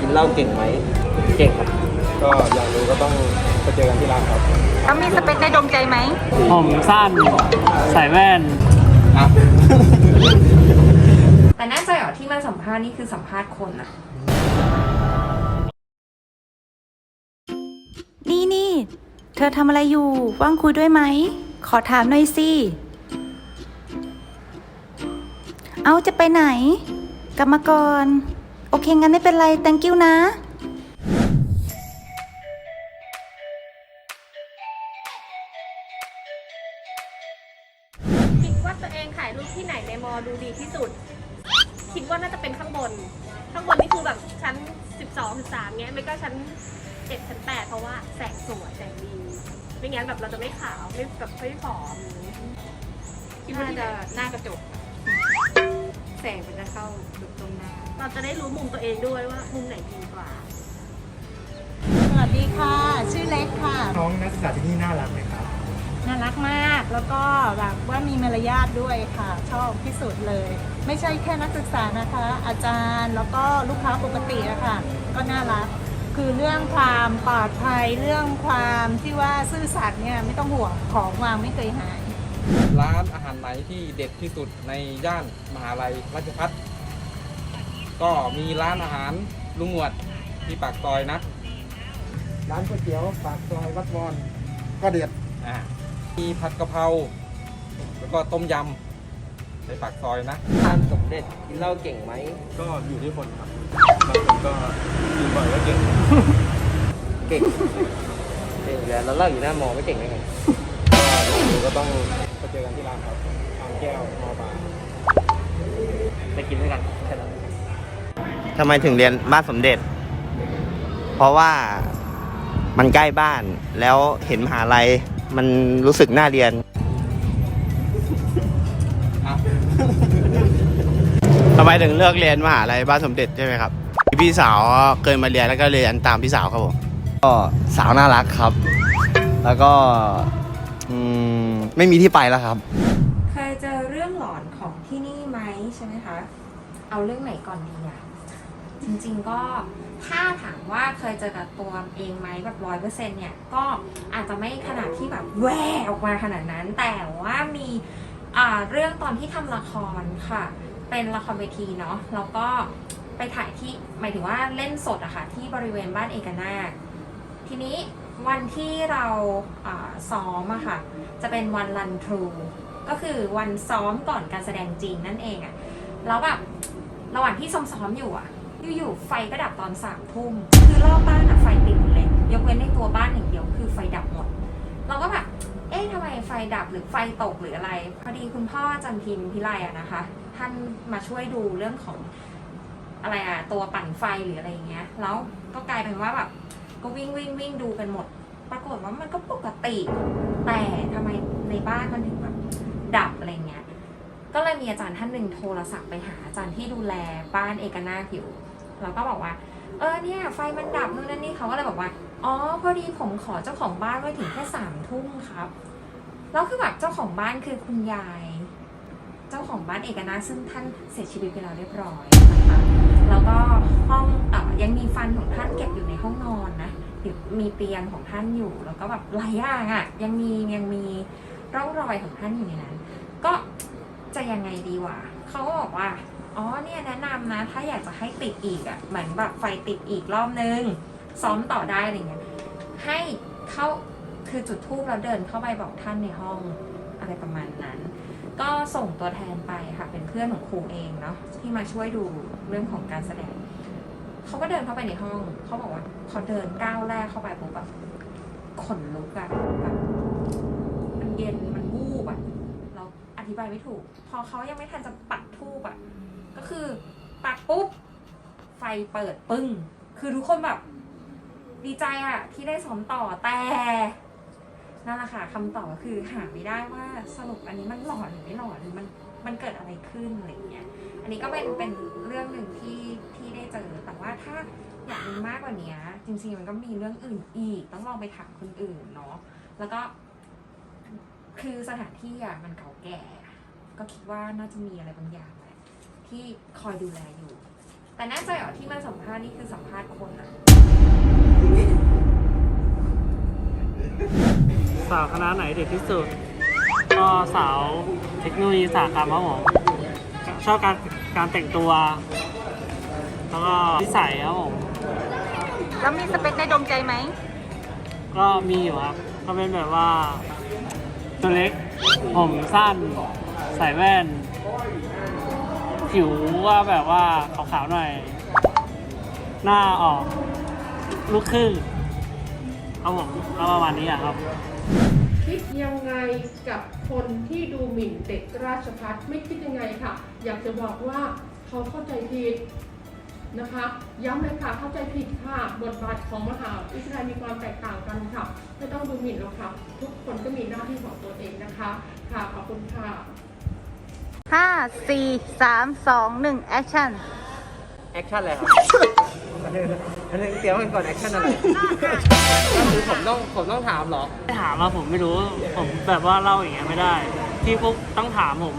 กินเหล้าเก่งไหม เก่งครับ ก็อยากรู้ก็ต้องไปเจอกันที่ร้านครับเขามีสเปคในดวงใจไหม ผมสั้น ใส่แว่นอะแต่แน่ใจเหรอที่มาสัมภาษณ์นี่คือสัมภาษณ์คนอะนี่นี่ เธอทำอะไรอยู่ ว่างคุยด้วยไหม ขอถามหน่อยสิ เอาจะไปไหน กลับมาก่อน โอเค งั้นไม่เป็นไร thank you นะ คิดว่าตัวเองถ่ายรูปที่ไหนในมอดูดีที่สุด คิดว่าน่าจะเป็นข้างบน ข้างบนนี่คือแบบชั้น 12 13เงี้ยไม่ก็ชั้น7ชั้น8เพราะว่าแสงสวยแสงดีไม่งั้นแบบเราจะไม่ขาวไม่แบบไม่ผอมอย่างเงี้ยคิดว่าน่าที่ไหนจะหน้ากระจก แสงมันจะเข้าตรงหน้า เราจะได้รู้มุมตัวเองด้วยว่ามุมไหนดีกว่า สวัสดีค่ะ ชื่อเล็กค่ะ น้องนักศึกษาที่นี่น่ารักไหมครับ น่ารักมากแล้วก็แบบว่ามีมารยาทด้วยค่ะ ชอบที่สุดเลย ไม่ใช่แค่นักศึกษานะคะ อาจารย์แล้วก็ลูกค้าปกติอะค่ะก็น่ารัก คือเรื่องความปลอดภัยเรื่องความที่ว่าซื่อสัตย์เนี่ยไม่ต้องห่วงของวางไม่เคยหาย ร้านอาหารไหนที่เด็ดที่สุดในย่านมหาลัยราชพัฒ ก็มีร้านอาหารลุงหนวดที่ปากซอยนะร้านก๋วยเตี๋ยวปากซอยวัดวอนก็เด็ดอ่ามีผัดกะเพราแล้วก็ต้มยำในปากซอยนะทานสมเด็จกินเหล้าเก่งไหมก็อยู่ที่คนครับบางคนก็กินบ่อยก็เก่งเก่งเก่งอยู่แล้วแล้วเหล้าอยู่หน้ามอไม่เก่งได้ไงก็อยากรู้ก็ต้องไปเจอกันที่ร้านครับทางแก้วมอบาร์ไปกินด้วยกันแค่นั้น ทำไมถึงเรียนบ้านสมเด็จ เพราะว่ามันใกล้บ้านแล้วเห็นมหาลัยมันรู้สึกน่าเรียนอะทำไมถึงเลือกเรียนมหาลัยบ้านสมเด็จใช่ไหมครับพี่สาวเคยมาเรียนแล้วก็เรียนตามพี่สาวครับผมก็สาวน่ารักครับ แล้วก็อืมไม่มีที่ไปแล้วครับ เคยเจอเรื่องหลอนของที่นี่ไหมใช่ไหมคะ เอาเรื่องไหนก่อนดีอะ จริงๆก็ถ้าถามว่าเคยเจอกับตัวเองไหมแบบร้อยเปอร์เซ็นต์เนี่ย ก็อาจจะไม่ขนาดที่แบบแหวออกมาขนาดนั้น แต่ว่ามีเรื่องตอนที่ทำละครค่ะ เป็นละครเวทีเนาะแล้วก็ไปถ่ายที่หมายถึงว่าเล่นสดอะค่ะที่บริเวณบ้านเอกนาถทีนี้วันที่เราอ่าซ้อมอะค่ะ จะเป็นวันรันทรูก็คือวันซ้อมก่อนการแสดงจริงนั่นเองอะแล้วแบบระหว่างที่ซ้อมๆอยู่อะ อยู่ๆไฟก็ดับตอนสามทุ่มคือรอบบ้านอะไฟติดหมดเลยยกเว้นในตัวบ้านอย่างเดียวคือไฟดับหมด เราก็แบบเอ๊ะทำไมไฟดับหรือไฟตกหรืออะไร พอดีคุณพ่อจันพิมพิไลอะนะคะ ท่านมาช่วยดูเรื่องของอะไรอะตัวปั่นไฟหรืออะไรอย่างเงี้ย แล้วก็กลายเป็นว่าแบบก็วิ่งวิ่งวิ่งดูกันหมด ปรากฏว่ามันก็ปกติ แต่ทำไมในบ้านมันถึงแบบดับอะไรเงี้ย ก็เลยมีอาจารย์ท่านหนึ่งโทรศัพท์ไปหาอาจารย์ที่ดูแลบ้านเอกนาถอยู่ แล้วก็บอกว่า เออเนี่ยไฟมันดับนู่นนั่นนี่เขาก็เลยบอกว่า อ๋อพอดีผมขอเจ้าของบ้านไว้ถึงแค่สามทุ่มครับแล้วคือแบบเจ้าของบ้านคือคุณยาย เจ้าของบ้านเอกนาซึ่งท่านเสียชีวิตไปแล้วเรียบร้อยนะคะแล้วก็ห้องเออยังมีฟันของท่านเก็บอยู่ในห้องนอนนะมีเตียงของท่านอยู่แล้วก็แบบหลายอย่างอะ่ะ ยังมียังมีร่องรอยของท่านอยู่ในนั้น ก็จะยังไงดีวะเขาก็บอกว่า อ๋อเนี่ยแนะนำนะ ถ้าอยากจะให้ติดอีกอะ่ะเหมือนแบบไฟติดอีกรอบนึง ซ้อมต่อได้อะไรเงี้ยให้เข้าคือจุดทูบแล้วเดินเข้าไปบอกท่านในห้องอะไรประมาณนั้น ก็ส่งตัวแทนไปค่ะเป็นเพื่อนของครูเองเนาะที่มาช่วยดูเรื่องของการแสดงเขาก็เดินเข้าไปในห้องเขาบอกว่าพอเดินก้าวแรกเข้าไปปุ๊บแบบขนลุกอะแบบมันเย็นมันวูบอะเราอธิบายไม่ถูก พอเขายังไม่ทันจะปักทูบอะ ปุ๊บ ไฟเปิดปึ้ง คือทุกคนแบบ ดีใจอะที่ได้ซ้อมต่อแต่นั่นแหละค่ะคำตอบก็คือหาไม่ได้ว่าสรุปอันนี้มันหลอนหรือไม่หลอนหรือมันมันเกิดอะไรขึ้นอะไรเงี้ย อันนี้ก็เป็นเป็นเรื่องหนึ่งที่ที่ได้เจอแต่ว่าถ้าอยากรู้มากกว่านี้จริงๆมันก็มีเรื่องอื่นอีก ต้องลองไปถามคนอื่นเนาะแล้วก็คือสถานที่อะมันเก่าแก่ ก็คิดว่าน่าจะมีอะไรบางอย่างแหละ ที่คอยดูแลอยู่ แต่แน่ใจเหรอที่มาสัมภาษณ์นี่คือสัมภาษณ์คนอะสาวคณะไหนเด็กที่สุดก็สาวเทคโนโลยีอุตสาหกรรมครับผมชอบการการแต่งตัว แล้วก็นิสัยครับผมแล้วมีสเปคในดวงใจไหม ก็มีอยู่ครับ ก็เป็นแบบว่า ตัวเล็ก ผมสั้น ใส่แว่น ผิวว่าแบบว่าขาวๆหน่อย หน้าออกลูกครึ่งครับผมก็ประมาณนี้อะครับ คิดยังไงกับคนที่ดูหมิ่นเด็กราชพัฒไม่คิดยังไงค่ะ อยากจะบอกว่าเขาเข้าใจผิดนะคะย้ำเลยค่ะเข้าใจผิดค่ะบทบาทของมหาวิทยาลัยมีความแตกต่างกันค่ะไม่ต้องดูหมิ่นหรอกค่ะ ทุกคนก็มีหน้าที่ของตัวเองนะคะ ค่ะขอบคุณค่ะ ห้าสี่สามสองหนึ่งแอคชั่นแอคชั่นอะไรครับอันนึงอันนึงเตรียมกันก่อนแอคชั่นอะไรก็คือผมต้องผมต้องถามเหรอไม่ถามว่าผมไม่รู้ ผมแบบว่าเล่าอย่างเงี้ยไม่ได้ ที่พวกต้องถามผม